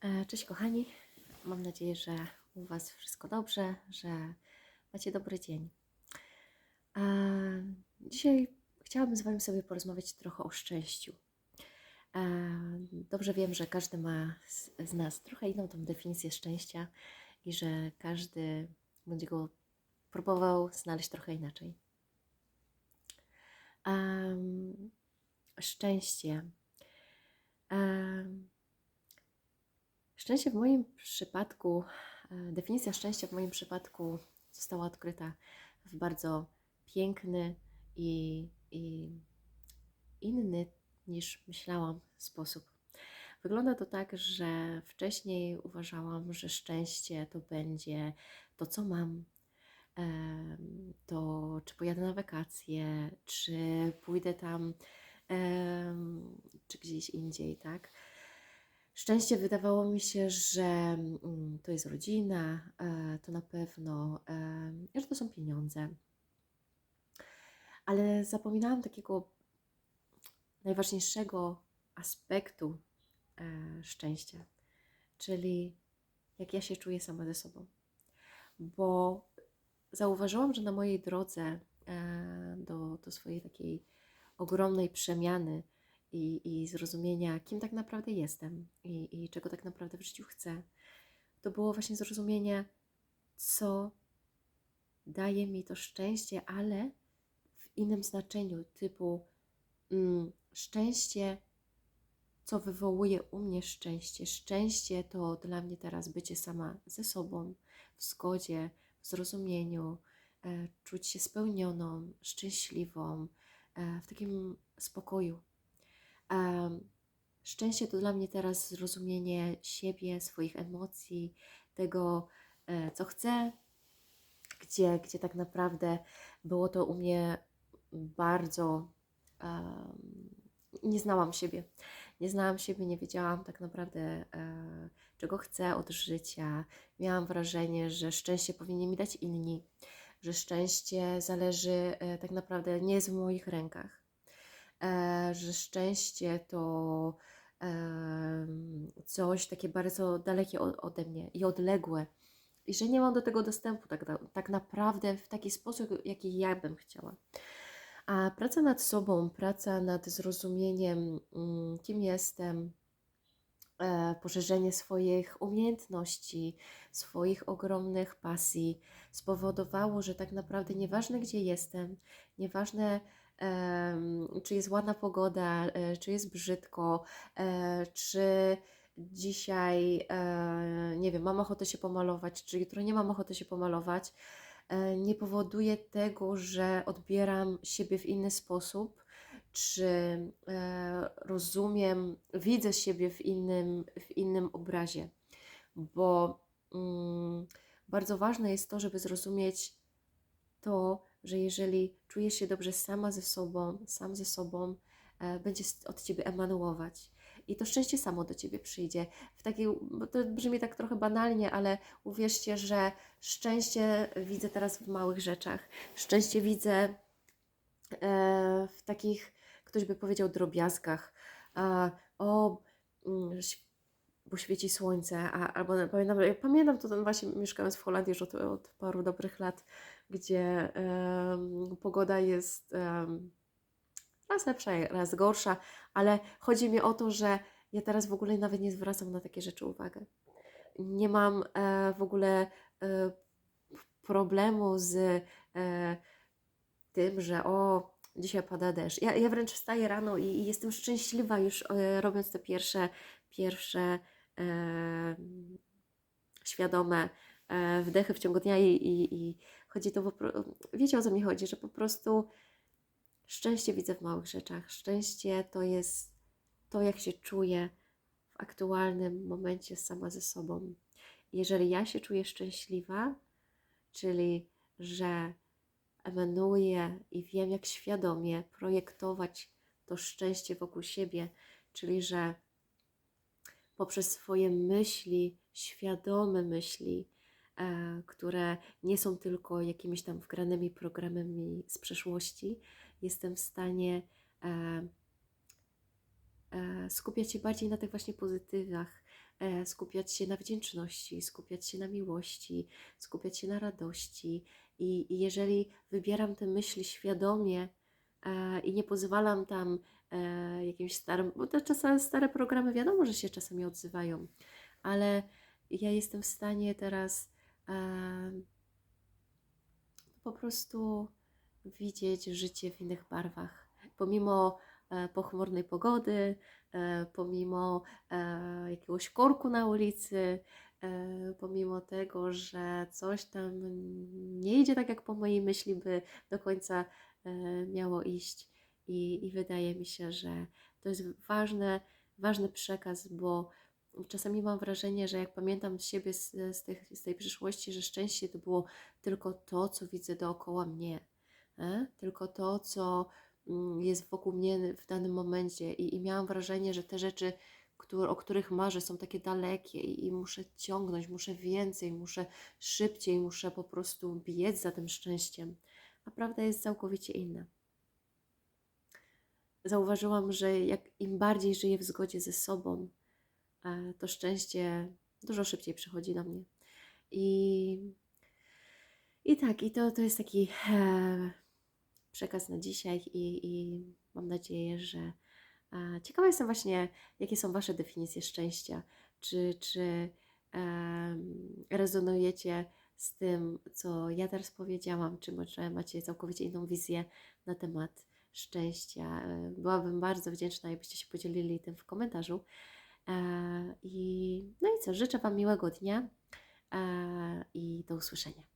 E, Cześć kochani, mam nadzieję, że u Was wszystko dobrze, że macie dobry dzień. E, Dzisiaj chciałabym z Wami sobie porozmawiać trochę o szczęściu. E, Dobrze wiem, że każdy ma z nas trochę inną tą definicję szczęścia i że każdy będzie go próbował znaleźć trochę inaczej. Szczęście. Em, Szczęście w moim przypadku, e, definicja szczęścia w moim przypadku została odkryta w bardzo piękny i, i inny niż myślałam sposób. Wygląda to tak, że wcześniej uważałam, że szczęście to będzie to, co mam, to czy pojadę na wakacje, czy pójdę tam, czy gdzieś indziej, tak? Szczęście wydawało mi się, że mm, to jest rodzina, e, to na pewno, em, że to są pieniądze. Ale zapominałam takiego najważniejszego aspektu e, szczęścia, czyli jak ja się czuję sama ze sobą. Bo zauważyłam, że na mojej drodze e, do, do swojej takiej ogromnej przemiany i, i zrozumienia, kim tak naprawdę jestem i, i czego tak naprawdę w życiu chcę, to było właśnie zrozumienie, co daje mi to szczęście, ale w innym znaczeniu, typu mm, szczęście, co wywołuje u mnie szczęście. Szczęście to dla mnie teraz bycie sama ze sobą, w zgodzie, w zrozumieniu, e, czuć się spełnioną, szczęśliwą, e, w takim spokoju. Szczęście to dla mnie teraz zrozumienie siebie, swoich emocji, tego, e, co chcę, gdzie, gdzie tak naprawdę było to u mnie bardzo. nie znałam siebie. Nie znałam siebie, nie wiedziałam tak naprawdę, e, czego chcę od życia. Miałam wrażenie, że szczęście powinni mi dać inni, że szczęście zależy e, tak naprawdę nie jest w moich rękach, że szczęście to em, coś takie bardzo dalekie ode mnie i odległe. I że nie mam do tego dostępu tak, tak naprawdę w taki sposób, jaki ja bym chciała. A praca nad sobą, praca nad zrozumieniem, mm, kim jestem, e, poszerzenie swoich umiejętności, swoich ogromnych pasji spowodowało, że tak naprawdę nieważne gdzie jestem, nieważne czy jest ładna pogoda, e, czy jest brzydko, e, czy dzisiaj, e, nie wiem, mam ochotę się pomalować, czy jutro nie mam ochoty się pomalować, nie powoduje tego, że odbieram siebie w inny sposób, czy rozumiem, widzę siebie w innym, w innym obrazie, bo mm, bardzo ważne jest to, żeby zrozumieć to, że jeżeli czujesz się dobrze sama ze sobą, sam ze sobą, e, będzie od ciebie emanuować. I to szczęście samo do ciebie przyjdzie. W takiej, bo to brzmi tak trochę banalnie, ale uwierzcie, że szczęście widzę teraz w małych rzeczach. Szczęście widzę e, w takich, ktoś by powiedział, drobiazgach. O, mm, bo świeci słońce, a, albo pamiętam, ja pamiętam to właśnie mieszkając w Holandii już od, od paru dobrych lat, gdzie pogoda jest raz lepsza, raz gorsza, ale chodzi mi o to, że ja teraz w ogóle nawet nie zwracam na takie rzeczy uwagę. Nie mam e, w ogóle e, problemu z e, tym, że o, dzisiaj pada deszcz. Ja, ja wręcz wstaję rano i, i jestem szczęśliwa już robiąc te pierwsze, pierwsze świadome wdechy w ciągu dnia i, i, i chodzi to wiecie o co mi chodzi, że po prostu szczęście widzę w małych rzeczach. Szczęście to jest to, jak się czuję w aktualnym momencie sama ze sobą. Jeżeli ja się czuję szczęśliwa, czyli że emanuję i wiem, jak świadomie projektować to szczęście wokół siebie, czyli że poprzez swoje myśli, świadome myśli, e, które nie są tylko jakimiś tam wgranymi programami z przeszłości, jestem w stanie e, e, skupiać się bardziej na tych właśnie pozytywach, e, skupiać się na wdzięczności, skupiać się na miłości, skupiać się na radości. I, jeżeli wybieram te myśli świadomie e, i nie pozwalam tam e, jakimś starym, bo te czasem stare programy wiadomo, że się czasami odzywają, ale ja jestem w stanie teraz e, po prostu widzieć życie w innych barwach. Pomimo e, pochmurnej pogody, e, pomimo e, jakiegoś korku na ulicy, pomimo tego, że coś tam nie idzie tak, jak po mojej myśli by do końca miało iść. I, I wydaje mi się, że to jest ważne, ważny przekaz, bo czasami mam wrażenie, że jak pamiętam siebie z, z, z tej przyszłości, że szczęście to było tylko to, co widzę dookoła mnie, e? tylko to, co mm, jest wokół mnie w danym momencie. I, i miałam wrażenie, że te rzeczy, które, o których marzę, są takie dalekie i, i muszę ciągnąć, muszę więcej, muszę szybciej, muszę po prostu biec za tym szczęściem. A prawda jest całkowicie inna. Zauważyłam, że jak im bardziej żyję w zgodzie ze sobą, to szczęście dużo szybciej przychodzi do mnie. I, i tak, i to, to jest taki e, przekaz na dzisiaj, i, i mam nadzieję, że e, ciekawa jestem właśnie, jakie są Wasze definicje szczęścia. Czy, czy em, rezonujecie z tym, co ja teraz powiedziałam, czy może macie całkowicie inną wizję na temat szczęścia. E, Byłabym bardzo wdzięczna, jakbyście się podzielili tym w komentarzu. E, I, no i co, życzę Wam miłego dnia e, i do usłyszenia.